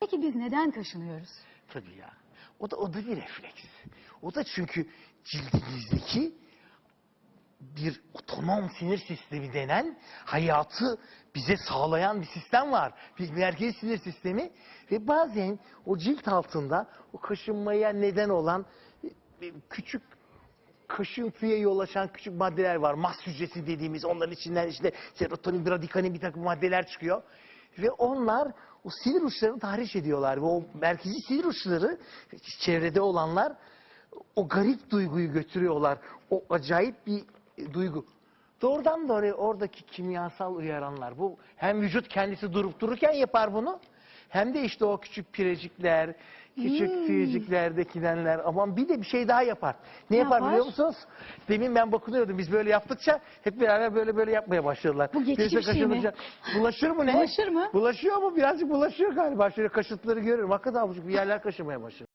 Peki biz neden kaşınıyoruz? Tabii ya. O da o da bir refleks. O da çünkü cildimizdeki bir otonom sinir sistemi denen hayatı bize sağlayan bir sistem var. Bir merkezi sinir sistemi ve bazen o cilt altında o kaşınmaya neden olan e, küçük kaşıntıya yol açan küçük maddeler var. Mast hücresi dediğimiz onların içinden işte serotonin, bradikanin bir takım maddeler çıkıyor. Ve onlar o sinir uçlarını tahriş ediyorlar. Ve o merkezi sinir uçları çevrede olanlar o garip duyguyu götürüyorlar. O acayip bir e, duygu. Doğrudan doğruya oradaki kimyasal uyaranlar. Bu hem vücut kendisi durup dururken yapar bunu. Hem de işte o küçük pirecikler, küçük Hmm. tüyeciklerdekiler aman bir de bir şey daha yapar. Ne, Ne yapar, yapar? biliyor musunuz? Demin ben bakınıyordum biz böyle yaptıkça hep beraber böyle böyle yapmaya başladılar. Bu geçici Birisi bir şey mi? Bulaşır mı ne? Bulaşır mı? Bulaşıyor mu? Birazcık bulaşıyor galiba. Şöyle kaşıntıları görüyorum. Hakikaten bir yerler kaşımaya başladı.